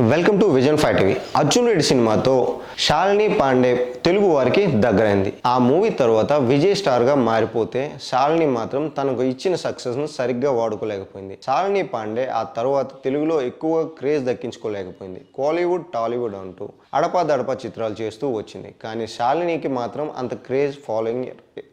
Welcome to vision five TV. Arjun Reddy సినిమాతో శాలిని పాండే తెలుగు వారికి దగ్గరైంది. ఆ మూవీ తర్వాత విజయ్ స్టార్గా మారిపోతే శాలిని మాత్రం తనకు ఇచ్చిన సక్సెస్ను సరిగ్గా వాడుకోలేకపోయింది. శాలిని పాండే ఆ తర్వాత తెలుగులో ఎక్కువ క్రేజ్ దక్కించుకోలేకపోయింది. కోలీవుడ్ టాలీవుడ్ అంటూ అడపాదడపా చిత్రాలు చేస్తూ వచ్చింది. కానీ శాలినికి మాత్రం అంత క్రేజ్ ఫాలోయింగ్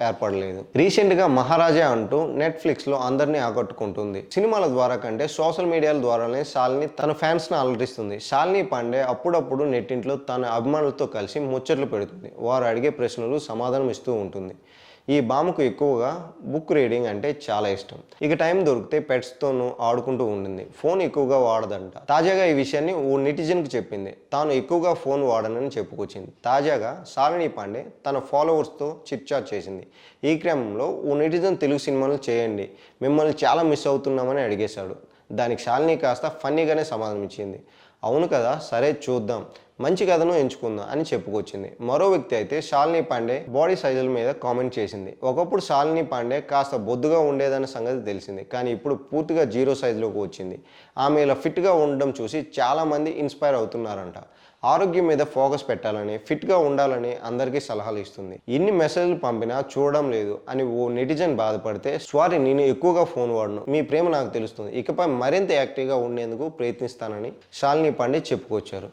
ఏర్పడలేదు. రీసెంట్గా మహారాజా అంటూ నెట్ఫ్లిక్స్లో అందరినీ ఆకట్టుకుంటుంది. సినిమాల ద్వారా కంటే సోషల్ మీడియాల ద్వారానే శాలిని తన ఫ్యాన్స్ను అలరిస్తుంది. చేస్తుంది శాలిని పాండే అప్పుడప్పుడు నెట్టింట్లో తన అభిమానులతో కలిసి ముచ్చట్లు పెడుతుంది. వారు అడిగే ప్రశ్నలు సమాధానం ఇస్తూ ఉంటుంది. ఈ బామకు ఎక్కువగా బుక్ రీడింగ్ అంటే చాలా ఇష్టం. ఇక టైం దొరికితే పెట్స్తోనూ ఆడుకుంటూ ఉండింది ఫోన్ ఎక్కువగా వాడదంట. తాజాగా ఈ విషయాన్ని ఓ నెటిజన్కి చెప్పింది. తాను ఎక్కువగా ఫోన్ వాడనని చెప్పుకొచ్చింది. తాజాగా శాలిని పాండే తన ఫాలోవర్స్తో చిట్చాట్ చేసింది. ఈ క్రమంలో ఓ నెటిజన్ తెలుగు సినిమాలు చేయండి. మిమ్మల్ని చాలా మిస్ అవుతున్నామని అడిగేశాడు. దానికి శాలిని కాస్త ఫన్నీగానే సమాధానం ఇచ్చింది అవును కదా సరే చూద్దాం. మంచి కథను ఎంచుకుందాం అని చెప్పుకొచ్చింది. మరో వ్యక్తి అయితే శాలిని పాండే బాడీ సైజుల మీద కామెంట్ చేసింది. ఒకప్పుడు శాలిని పాండే కాస్త బొద్దుగా ఉండేదన్న సంగతి తెలిసింది కానీ ఇప్పుడు పూర్తిగా జీరో సైజులోకి వచ్చింది. ఆమె ఇలా ఫిట్గా ఉండడం చూసి చాలామంది ఇన్స్పైర్ అవుతున్నారంట. ఆరోగ్యం మీద ఫోకస్ పెట్టాలని ఫిట్గా ఉండాలని అందరికీ సలహాలు ఇస్తుంది. ఇన్ని మెసేజ్లు పంపినా చూడడం లేదు అని ఓ నెటిజన్ బాధపడితే సారీ నేను ఎక్కువగా ఫోన్ వాడను మీ ప్రేమ నాకు తెలుస్తుంది ఇకపై మరింత యాక్టివ్గా ఉండేందుకు ప్రయత్నిస్తానని శాలిని పండి చెప్పుకొచ్చారు.